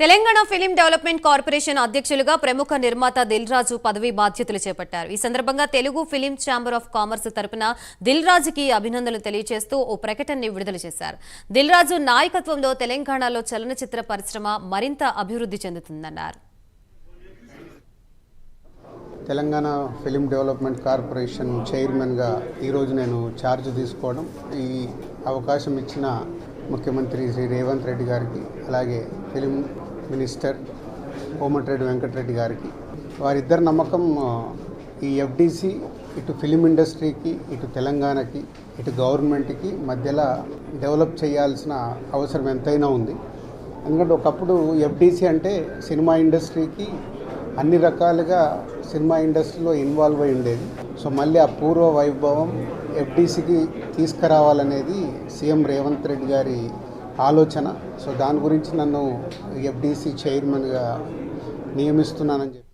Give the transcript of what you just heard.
Telangana film development corporation అధ్యక్షులుగా ప్రముఖ నిర్మాత దిల్ రాజు పదవి బాధ్యతలు చేపట్టారు. ఈ సందర్భంగా Telugu film chamber of commerce తరపున దిల్ రాజుకి అభినందనలు తెలియజేస్తూ ఓ ప్రకటనని విడుదల చేశారు. దిల్ రాజు నాయకత్వంలో తెలంగాణలో చలనచిత్ర పరిశ్రమ మరింత అభివృద్ధి చెందుతుందన్నారు. తెలంగాణ ఫిలిం డెవలప్మెంట్ కార్పొరేషన్ చైర్మన్గా ఈరోజు నేను ఛార్జ్ తీసుకోవడం ఈ అవకాశం ఇచ్చిన ముఖ్యమంత్రి శ్రీ రేవంత్ రెడ్డి గారికి అలాగే ఫిలిం మినిస్టర్ కోమటిరెడ్డి వెంకటరెడ్డి గారికి. వారిద్దరి నమ్మకం ఈ ఎఫ్డిసి ఇటు ఫిలిం ఇండస్ట్రీకి ఇటు తెలంగాణకి ఇటు గవర్నమెంట్కి మధ్యలో డెవలప్ చేయాల్సిన అవసరం ఎంతైనా ఉంది. ఎందుకంటే ఒకప్పుడు ఎఫ్డిసి అంటే సినిమా ఇండస్ట్రీకి అన్ని రకాలుగా సినిమా ఇండస్ట్రీలో ఇన్వాల్వ్ అయి ఉండేది. సో మళ్ళీ ఆ పూర్వ వైభవం ఎఫ్డీసీకి తీసుకురావాలనేది సీఎం రేవంత్ రెడ్డి గారి ఆలోచన. సో దాని గురించి నన్ను ఎఫ్డీసీ చైర్మన్గా నియమిస్తున్నానని చెప్పి